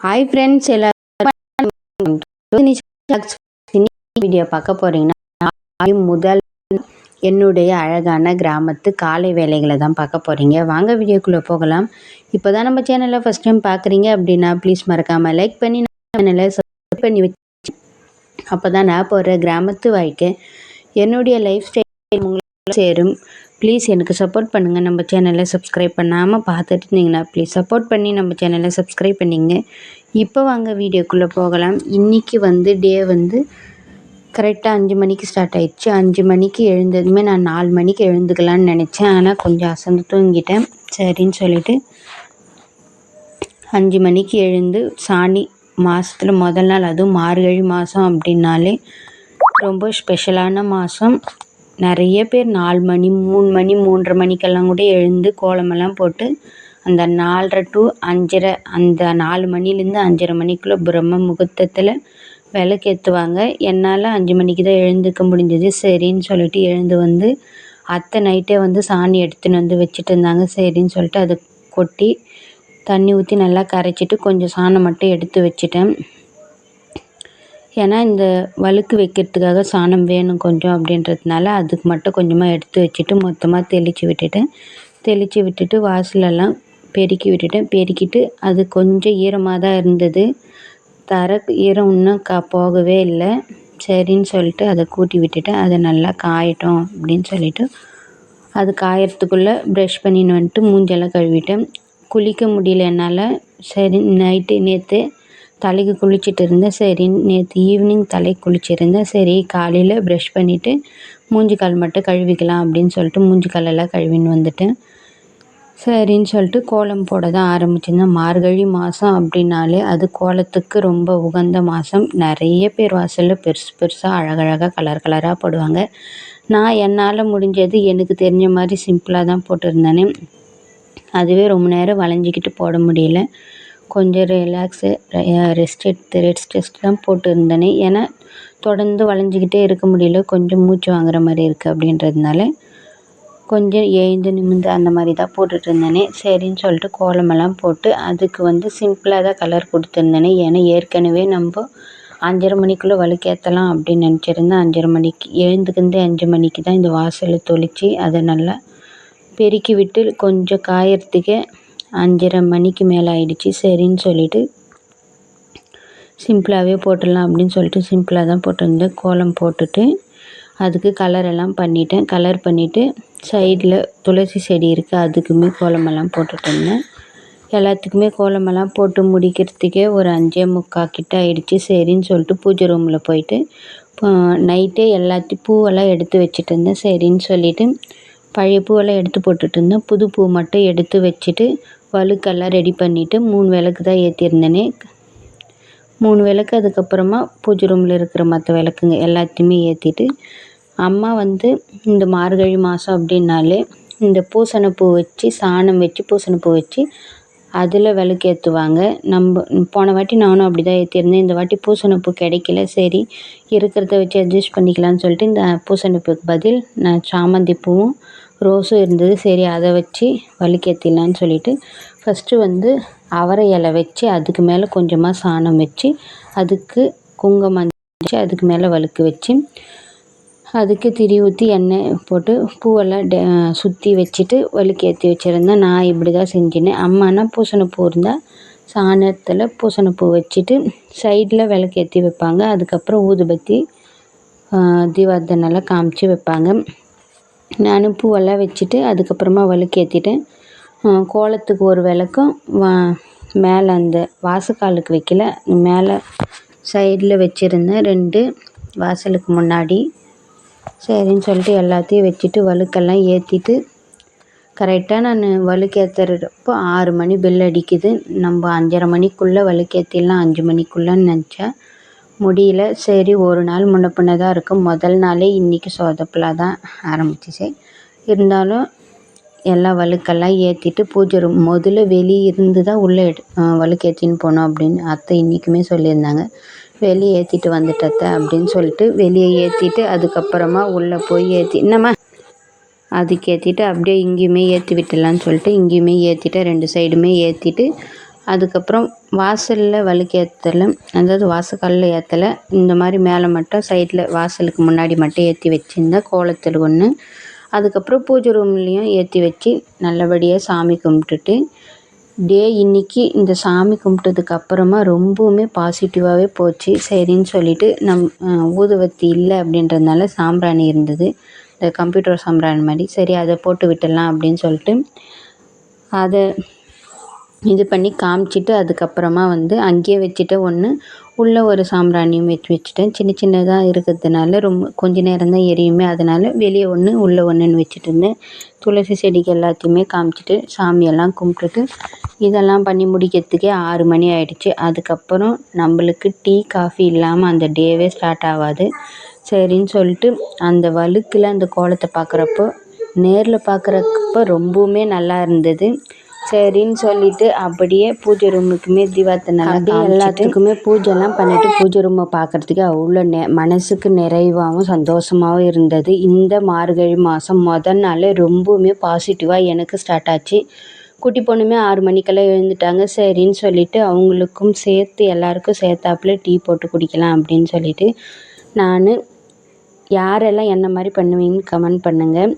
Hi friends எல்லாரும் video பார்க்க போகிறீங்கன்னா முதல் என்னுடைய அழகான கிராமத்து காலை வேலைகளை தான் பார்க்க போகிறீங்க வாங்க வீடியோக்குள்ளே போகலாம். இப்போ தான் நம்ம சேனலை ஃபஸ்ட் டைம் பார்க்குறீங்க அப்படின்னா ப்ளீஸ் மறக்காமல் லைக் பண்ணி சேனலை சப்ஸ்கிரைப் பண்ணி வச்சு அப்போ தான் நான் போகிற கிராமத்து வாழ்க்கை என்னுடைய லைஃப் ஸ்டைல் உங்களுக்கு சேரும். ப்ளீஸ் எனக்கு சப்போர்ட் பண்ணுங்கள் நம்ம சேனலை சப்ஸ்கிரைப் பண்ணாமல் பார்த்துட்டு இருந்தீங்கன்னா ப்ளீஸ் சப்போர்ட் பண்ணி நம்ம சேனலை சப்ஸ்கிரைப் பண்ணிங்க. இப்போ வாங்க வீடியோக்குள்ளே போகலாம். இன்றைக்கி வந்து டே வந்து கரெக்டாக அஞ்சு மணிக்கு ஸ்டார்ட் ஆயிடுச்சு. அஞ்சு மணிக்கு எழுந்ததுமே நான் நாலு மணிக்கு எழுந்துக்கலான்னு நினச்சேன். ஆனால் கொஞ்சம் அசந்து தூங்கிட்டேன். சரின்னு சொல்லிவிட்டு அஞ்சு மணிக்கு எழுந்து சாணி மாதத்துல முதல் நாள் அதுவும் மார்கழி மாதம் அப்படின்னாலே ரொம்ப ஸ்பெஷலான மாதம் நிறைய பேர் நாலு மணி மூணு மணி மூன்றரை மணிக்கெல்லாம் கூட எழுந்து கோலமெல்லாம் போட்டு அந்த நாலரை டு அஞ்சரை அந்த நாலு மணிலேருந்து அஞ்சரை மணிக்குள்ளே பிரம்ம முகூர்த்தத்தில் விளக்கேற்றுவாங்க என்னால் அஞ்சு மணிக்கு தான் எழுந்துக்க முடிஞ்சது. சரின்னு சொல்லிட்டு எழுந்து வந்து அத்தை நைட்டே வந்து சாணி எடுத்துன்னு வந்து வச்சுட்டு இருந்தாங்க. சரின்னு சொல்லிட்டு அதை கொட்டி தண்ணி ஊற்றி நல்லா கரைச்சிட்டு கொஞ்சம் சாணம் மட்டும் எடுத்து வச்சுட்டேன். ஏன்னா இந்த வழுக்கு வைக்கிறதுக்காக சாணம் வேணும் கொஞ்சம் அப்படின்றதுனால அதுக்கு மட்டும் கொஞ்சமாக எடுத்து வச்சுட்டு மொத்தமாக தெளித்து விட்டுட்டேன். தெளித்து விட்டுட்டு வாசலெல்லாம் பெருக்கி விட்டுட்டேன். பெருக்கிட்டு அது கொஞ்சம் ஈரமாக தான் இருந்தது. தர ஈரம் இன்னும் கா போகவே இல்லை. சரின்னு சொல்லிட்டு அதை கூட்டி விட்டுட்டேன் அதை நல்லா காயட்டும் அப்படின்னு சொல்லிட்டு அது காயறதுக்குள்ளே ப்ரஷ் பண்ணின்னு வந்துட்டு மூஞ்செல்லாம் கழுவிட்டேன். குளிக்க முடியல என்னால். சரி நைட்டு நேற்று தலைக்கு குளிச்சுட்டு இருந்தேன் சரி நேற்று ஈவினிங் தலைக்கு குளிச்சிருந்தேன். சரி காலையில் ப்ரஷ் பண்ணிவிட்டு மூஞ்சி கால் மட்டும் கழுவிக்கலாம் அப்படின்னு சொல்லிட்டு மூஞ்சி காலெல்லாம் கழுவின்னு வந்துட்டேன். சரின்னு சொல்லிட்டு கோலம் போட தான் ஆரம்பிச்சிருந்தேன். மார்கழி மாதம் அப்படின்னாலே அது கோலத்துக்கு ரொம்ப உகந்த மாதம் நிறைய பேர் வாசலில் பெருசு பெருசாக அழகழகாக கலர் கலராக போடுவாங்க. நான் என்னால் முடிஞ்சது எனக்கு தெரிஞ்ச மாதிரி சிம்பிளாக தான் போட்டிருந்தேனே. அதுவே ரொம்ப நேரம் வளைஞ்சிக்கிட்டு போட முடியல. கொஞ்சம் ரிலாக்ஸு ரெஸ்ட் எடுத்து ரெஸ்ட் ரெஸ்ட் தான் போட்டு இருந்தேனே ஏன்னா தொடர்ந்து வளைஞ்சிக்கிட்டே இருக்க முடியல. கொஞ்சம் மூச்சு வாங்குற மாதிரி இருக்குது அப்படின்றதுனால கொஞ்சம் எழுந்து நிமிர்ந்து அந்த மாதிரி தான் போட்டுட்ருந்தேனே சரின்னு சொல்லிட்டு கோலமெல்லாம் போட்டு அதுக்கு வந்து சிம்பிளாக தான் கலர் கொடுத்துருந்தேனே. ஏன்னா ஏற்கனவே நம்ம அஞ்சரை மணிக்குள்ளே வலுக்கேற்றலாம் அப்படின்னு நினச்சிருந்தேன் அஞ்சரை மணிக்கு எழுந்துக்கிந்து அஞ்சு மணிக்கு தான் இந்த வாசலை தொளித்து அதை நல்லா பெருக்கி விட்டு கொஞ்சம் காயறதுக்கே அஞ்சரை மணிக்கு மேலே ஆயிடுச்சு. சரின்னு சொல்லிட்டு சிம்பிளாகவே போட்டுடலாம் அப்படின்னு சொல்லிட்டு சிம்பிளாக தான் போட்டிருந்தேன். கோலம் போட்டுட்டு அதுக்கு கலர் எல்லாம் பண்ணிட்டேன். கலர் பண்ணிவிட்டு சைடில் துளசி செடி இருக்குது அதுக்குமே கோலமெல்லாம் போட்டுட்டு இருந்தேன். எல்லாத்துக்குமே கோலமெல்லாம் போட்டு முடிக்கிறதுக்கே ஒரு அஞ்சே முக்கா கிட்ட ஆயிடுச்சு. சரின்னு சொல்லிட்டு பூஜை ரூமில் போயிட்டு நைட்டே எல்லாத்தையும் பூவெல்லாம் எடுத்து வச்சுட்டு இருந்தேன். சரின்னு சொல்லிவிட்டு பழைய பூவெல்லாம் எடுத்து போட்டுட்டு இருந்தேன். புது பூ மட்டும் எடுத்து வச்சுட்டு வழுக்கெல்லாம் ரெடி பண்ணிவிட்டு மூணு விளக்கு தான் ஏற்றிருந்தேனே மூணு விளக்கு அதுக்கப்புறமா பூஜை ரூமில் இருக்கிற மற்ற விளக்குங்க எல்லாத்தையுமே ஏற்றிட்டு அம்மா வந்து இந்த மார்கழி மாதம் அப்படின்னாலே இந்த பூசணப்பூ வச்சு சாணம் வச்சு பூசணப்பூ வச்சு அதில் விளக்கு ஏற்றுவாங்க நம்ம போன வாட்டி நானும் அப்படி தான் ஏற்றிருந்தேன் இந்த வாட்டி பூசணப்பூ கிடைக்கல. சரி இருக்கிறத வச்சு அட்ஜஸ்ட் பண்ணிக்கலாம்னு சொல்லிட்டு இந்த பூசணிப்பூக்கு பதில் நான் சாமந்தி பூவும் ரோஸும் இருந்தது. சரி அதை வச்சு வழுக்கேற்றிடலான்னு சொல்லிட்டு ஃபஸ்ட்டு வந்து அவரை இலை வச்சு அதுக்கு மேலே கொஞ்சமாக சாணம் வச்சு அதுக்கு குங்குமம் வச்சு அதுக்கு மேலே வழுக்கு வச்சு அதுக்கு திரி ஊற்றி எண்ணெய் போட்டு பூவெல்லாம் டே சுற்றி வச்சுட்டு வழுக்கேற்றி வச்சுருந்தேன் நான் இப்படி தான் செஞ்சினேன் அம்மானா பூசணிப்பூ இருந்தால் சாணத்தில் பூசணிப்பூ வச்சுட்டு சைடில் விளக்கேற்றி வைப்பாங்க. அதுக்கப்புறம் ஊதுபத்தி தீபார்த்தனெல்லாம் காமிச்சு வைப்பாங்க. நான் பூவெல்லாம் வச்சுட்டு அதுக்கப்புறமா விளக்கேற்றிட்டேன் கோலத்துக்கு ஒரு விளக்கும் வா மேலே அந்த வாசக்காலுக்கு வைக்கல. மேலே சைடில் வச்சுருந்தேன் ரெண்டு வாசலுக்கு முன்னாடி. சரின்னு சொல்லிட்டு எல்லாத்தையும் வச்சுட்டு வழுக்கெல்லாம் ஏற்றிட்டு கரெக்டாக நான் வழுக்கேற்றுறப்போ ஆறு மணி பெல் அடிக்குது. நம்ம அஞ்சரை மணிக்குள்ளே வழுக்கேற்றிடலாம் அஞ்சு மணிக்குள்ளேன்னு நினச்சேன். முடியல. சரி ஒரு நாள் முன்ன பின்ன தான் இருக்கும். முதல் நாளே இன்றைக்கி சொதப்பலாக தான் ஆரம்பிச்சிச்சு. இருந்தாலும் எல்லா வழுக்கெல்லாம் ஏற்றிட்டு பூஜை ரூம் முதல்ல வெளியே இருந்து தான் உள்ளே எடு வழுக்கேற்றின்னு போனோம் அப்படின்னு அத்தை இன்றைக்குமே சொல்லியிருந்தாங்க. வெளியே ஏற்றிட்டு வந்துட்டத்த அப்படின்னு சொல்லிட்டு வெளியே ஏற்றிட்டு அதுக்கப்புறமா உள்ளே போய் ஏற்றி என்னம்மா? அதுக்கு ஏற்றிட்டு அப்படியே இங்கேயுமே ஏற்றி விட்டுடலான்னு சொல்லிட்டு இங்கேயுமே ஏற்றிட்டு ரெண்டு சைடுமே ஏற்றிட்டு அதுக்கப்புறம் வாசலில் வழுக்கு ஏற்றல அதாவது வாசக்காலில் ஏற்றலை இந்த மாதிரி மேலே மட்டும் சைடில் வாசலுக்கு முன்னாடி மட்டும் ஏற்றி வச்சுருந்தேன் கோலத்தில் ஒன்று அதுக்கப்புறம் பூஜை ரூம்லேயும் ஏற்றி வச்சு நல்லபடியாக சாமி கும்பிட்டுட்டு டே இன்றைக்கி இந்த சாமி கும்பிட்டதுக்கு அப்புறமா ரொம்பவுமே பாசிட்டிவாகவே போச்சு. சரின்னு சொல்லிட்டு நம் ஊதுவத்தி இல்லை அப்படின்றதுனால சாம்பிராணி இருந்தது. இந்த கம்ப்யூட்டர் சாம்பிராணி மாதிரி. சரி அதை போட்டு விட்டுடலாம் அப்படின்னு சொல்லிட்டு அதை இது பண்ணி காமிச்சிட்டு அதுக்கப்புறமா வந்து அங்கேயே வச்சுட்டு ஒன்று உள்ளே ஒரு சாம்பிராணியும் வச்சு வச்சுட்டேன். சின்ன சின்னதாக இருக்கிறதுனால ரொம்ப கொஞ்ச நேரம் தான் எரியுமே. அதனால் வெளியே ஒன்று உள்ளே ஒன்றுன்னு வச்சுட்டு இருந்தேன். துளசி செடிக்கு எல்லாத்தையுமே காமிச்சிட்டு சாமியெல்லாம் கும்பிட்டுட்டு இதெல்லாம் பண்ணி முடிக்கிறதுக்கே ஆறு மணி ஆயிடுச்சு. அதுக்கப்புறம் நம்மளுக்கு டீ காஃபி இல்லாமல் அந்த டேவே ஸ்டார்ட் ஆகாது. சரின்னு சொல்லிட்டு அந்த வழுக்கில் அந்த கோலத்தை பார்க்குறப்போ நேரில் பார்க்குறப்ப ரொம்பவுமே நல்லா இருந்தது. சரின்னு சொல்லிட்டு அப்படியே பூஜை ரூமுக்குமே தீபார்த்தனை அப்படியே எல்லாத்துக்குமே பூஜைலாம் பண்ணிட்டு பூஜை ரூமை பார்க்குறதுக்கு அவ்வளோ நெ மனசுக்கு நிறைவாகவும் சந்தோஷமாகவும் இருந்தது. இந்த மார்கழி மாதம் மொதல் நாள் ரொம்பவுமே பாசிட்டிவாக எனக்கு ஸ்டார்ட் ஆச்சு. குட்டி பொண்ணுமே ஆறு மணிக்கெல்லாம் எழுந்துட்டாங்க. சரின்னு சொல்லிட்டு அவங்களுக்கும் சேர்த்து எல்லாருக்கும் சேர்த்தாப்புல டீ போட்டு குடிக்கலாம் அப்படின்னு சொல்லிட்டு நான் யாரெல்லாம் என்ன மாதிரி பண்ணுவீங்கன்னு கமெண்ட் பண்ணுங்கள்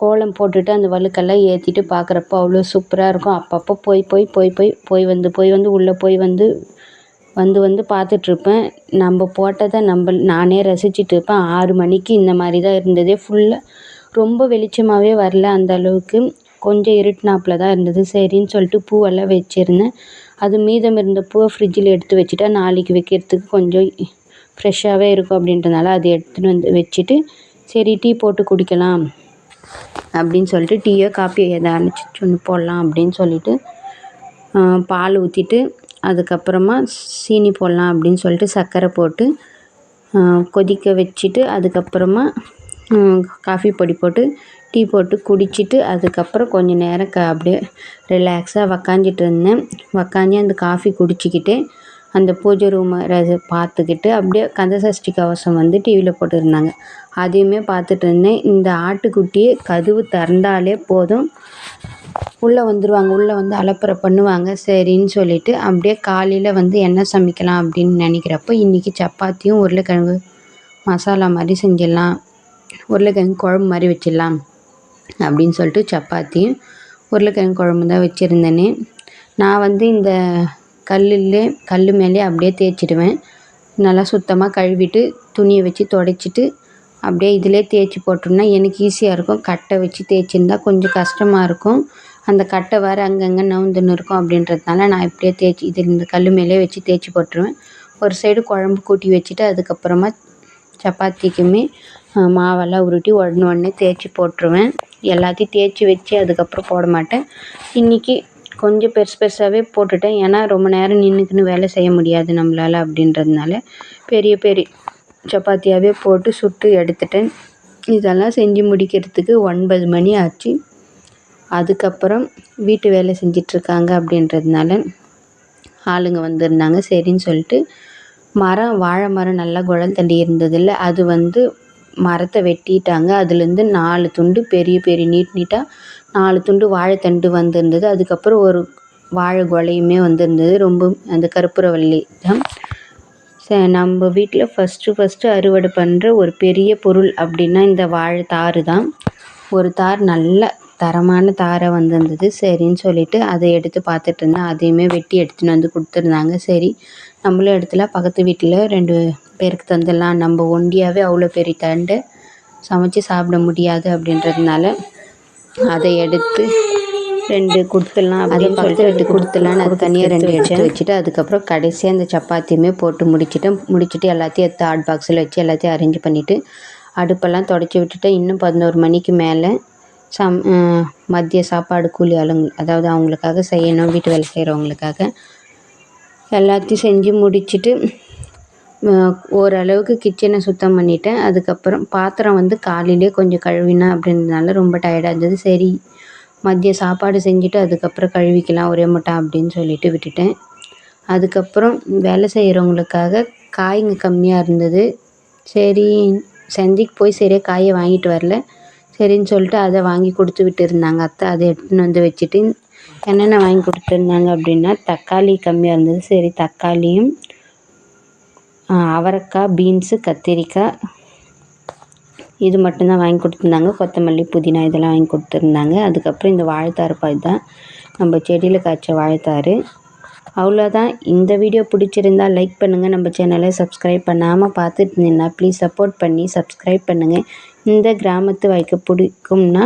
கோலம் போட்டுட்டு அந்த வழுக்கெல்லாம் ஏற்றிட்டு பார்க்குறப்போ அவ்வளோ சூப்பராக இருக்கும். அப்பப்போ போய் போய் போய் போய் போய் வந்து போய் வந்து உள்ளே போய் வந்து வந்து வந்து பார்த்துட்ருப்பேன் நம்ம போட்டதை நம்ம நானே ரசிச்சுட்டு இருப்பேன். ஆறு மணிக்கு இந்த மாதிரி தான் இருந்ததே ஃபுல்லாக ரொம்ப வெளிச்சமாகவே வரல அந்த அளவுக்கு. கொஞ்சம் இருட்டினாப்பில் தான் இருந்தது. சரின்னு சொல்லிட்டு பூவெல்லாம் வச்சுருந்தேன். அது மீதம் இருந்த பூவை ஃப்ரிட்ஜில் எடுத்து வச்சுட்டா நாளைக்கு வைக்கிறதுக்கு கொஞ்சம் ஃப்ரெஷ்ஷாகவே இருக்கும் அப்படின்றனால அதை எடுத்துகிட்டு வந்து வச்சுட்டு சரி டீ போட்டு குடிக்கலாம். அப்படின்னு சொல்லிட்டு டீயோ காப்பியோ ஏதாச்சும் ஒன்று போடலாம் அப்படின்னு சொல்லிட்டு பால் ஊற்றிட்டு அதுக்கப்புறமா சீனி போடலாம் அப்படின்னு சொல்லிட்டு சர்க்கரை போட்டு கொதிக்க வச்சுட்டு அதுக்கப்புறமா காஃபி பொடி போட்டு டீ போட்டு குடிச்சிட்டு அதுக்கப்புறம் கொஞ்சம் நேரம் க அப்படியே ரிலாக்ஸாக உக்காந்துட்டு இருந்தேன். உக்காந்து அந்த காஃபி குடிச்சிக்கிட்டு அந்த பூஜை ரூமை ரசி பார்த்துக்கிட்டு அப்படியே கந்தசஷ்டி கவசம் வந்து டிவியில் போட்டுருந்தாங்க. அதையுமே பார்த்துட்டு இருந்தேன். இந்த ஆட்டுக்குட்டியை கதவு திறந்தாலே போதும். உள்ளே வந்துடுவாங்க உள்ளே வந்து அலப்பறை பண்ணுவாங்க. சரின்னு சொல்லிட்டு அப்படியே காலையில் வந்து என்ன சமைக்கலாம் அப்படின்னு நினைக்கிறப்போ இன்றைக்கி சப்பாத்தியும் உருளைக்கிழங்கு மசாலா மாதிரி செஞ்சிடலாம். உருளைக்கிழங்கு குழம்பு மாதிரி வச்சிடலாம் அப்படின்னு சொல்லிட்டு சப்பாத்தியும் உருளைக்கிழங்கு குழம்பு தான் வச்சுருந்தேனே. நான் வந்து இந்த கல்லுலே கல் மேலே அப்படியே தேய்ச்சிடுவேன். நல்லா சுத்தமாக கழுவிட்டு துணியை வச்சு துடைச்சிட்டு அப்படியே இதிலே தேய்ச்சி போட்டோம்னா எனக்கு ஈஸியாக இருக்கும். கட்டை வச்சு தேய்ச்சிருந்தா கொஞ்சம் கஷ்டமாக இருக்கும். அந்த கட்டை வேறு அங்கங்கே நவுந்துன்னு இருக்கும் அப்படின்றதுனால நான் இப்படியே தேய்ச்சி இது இந்த கல் மேலே வச்சு தேய்ச்சி போட்டுருவேன். ஒரு சைடு குழம்பு கூட்டி வச்சுட்டு அதுக்கப்புறமா சப்பாத்திக்குமே மாவெல்லாம் உருட்டி உடனே உடனே தேய்ச்சி போட்டுருவேன். எல்லாத்தையும் தேய்ச்சி வச்சு அதுக்கப்புறம் போட மாட்டேன். இன்றைக்கி கொஞ்சம் பெருசு பெருசாகவே போட்டுட்டேன். ஏன்னா ரொம்ப நேரம் நின்றுக்கின்னு வேலை செய்ய முடியாது நம்மளால் அப்படின்றதுனால. பெரிய பெரிய சப்பாத்தியாகவே போட்டு சுட்டு எடுத்துட்டேன். இதெல்லாம் செஞ்சு முடிக்கிறதுக்கு ஒன்பது மணி ஆச்சு. அதுக்கப்புறம் வீட்டு வேலை செஞ்சிட்ருக்காங்க அப்படின்றதுனால ஆளுங்க வந்திருந்தாங்க. சரின்னு சொல்லிட்டு மரம் வாழை மரம் நல்லா குழல் தள்ளி இருந்ததில்ல. அது வந்து மரத்தை வெட்டிட்டாங்க. அதுலேருந்து நாலு துண்டு பெரிய பெரிய நீட் நீட்டாக நாலு துண்டு வாழைத்தண்டு வந்திருந்தது. அதுக்கப்புறம் ஒரு வாழை குலையுமே வந்திருந்தது. ரொம்ப அந்த கற்பூரவள்ளி தான். ச நம்ம வீட்டில் ஃபஸ்ட்டு ஃபஸ்ட்டு அறுவடை பண்ணுற ஒரு பெரிய பொருள் அப்படின்னா இந்த வாழை தார் தான். ஒரு தார் நல்ல தரமான தாராக வந்திருந்தது. சரின்னு சொல்லிட்டு அதை எடுத்து பார்த்துட்டு இருந்தேன். அதையுமே வெட்டி எடுத்துன்னு வந்து கொடுத்துருந்தாங்க. சரி நம்மளும் இடத்துல பக்கத்து வீட்டில் ரெண்டு பேருக்கு தந்துடலாம். நம்ம ஒண்டியாகவே அவ்வளோ பெரிய தண்டு சமைச்சு சாப்பிட முடியாது அப்படின்றதுனால அதை எடுத்து ரெண்டு கொடுத்துடலாம் அப்படின்னு சொல்லிட்டு ரெண்டு கொடுத்துடலான்னு அது தனியாக ரெண்டு எடுத்து வச்சுட்டு அதுக்கப்புறம் கடைசியாக அந்த சப்பாத்தியுமே போட்டு முடிச்சுட்டு முடிச்சுட்டு எல்லாத்தையும் எடுத்து ஹாட் பாக்ஸில் வச்சு எல்லாத்தையும் அரேஞ்ச் பண்ணிவிட்டு அடுப்பெல்லாம் தொடச்சி விட்டுட்டு இன்னும் பதினோரு மணிக்கு மேலே சம் மதிய சாப்பாடு கூலி ஆளுங்க அதாவது அவங்களுக்காக செய்யணும் வீட்டு வேலை செய்கிறவங்களுக்காக எல்லாத்தையும் செஞ்சு முடிச்சுட்டு ஓரளவுக்கு கிச்சனை சுத்தம் பண்ணிட்டேன். அதுக்கப்புறம் பாத்திரம் வந்து காலையிலே கொஞ்சம் கழுவினேன் அப்படின்றதுனால ரொம்ப டயர்டாக இருந்தது. சரி மதியம் சாப்பாடு செஞ்சுட்டு அதுக்கப்புறம் கழுவிக்கலாம் ஒரே மூட்டை அப்படின்னு சொல்லிட்டு விட்டுட்டேன். அதுக்கப்புறம் வேலை செய்கிறவங்களுக்காக காய்ங்க கம்மியாக இருந்தது. சரி சந்தைக்கு போய் சரியாக காயை வாங்கிட்டு வரல. சரின்னு சொல்லிட்டு அதை வாங்கி கொடுத்து விட்டுருந்தாங்க அத்தை. அதை எடுத்துன்னு வந்து வச்சுட்டு என்னென்ன வாங்கி கொடுத்துருந்தாங்க அப்படின்னா தக்காளி கம்மியாக இருந்தது. சரி தக்காளியும் அவரைக்காய் பீன்ஸு கத்திரிக்காய். இது மட்டும்தான் வாங்கி கொடுத்துருந்தாங்க. கொத்தமல்லி புதினா இதெல்லாம் வாங்கி கொடுத்துருந்தாங்க. அதுக்கப்புறம் இந்த வாழைத்தார் பாய் தான். நம்ம செடியில் காய்ச்ச வாழைத்தார் அவ்வளோதான் இந்த வீடியோ பிடிச்சிருந்தா லைக் பண்ணுங்கள் நம்ம சேனலை சப்ஸ்கிரைப் பண்ணாமல் பார்த்துட்டு இருந்தீங்கன்னா ப்ளீஸ் சப்போர்ட் பண்ணி சப்ஸ்கிரைப் பண்ணுங்கள் இந்த கிராமத்து வாய்க்கு பிடிக்கும்னா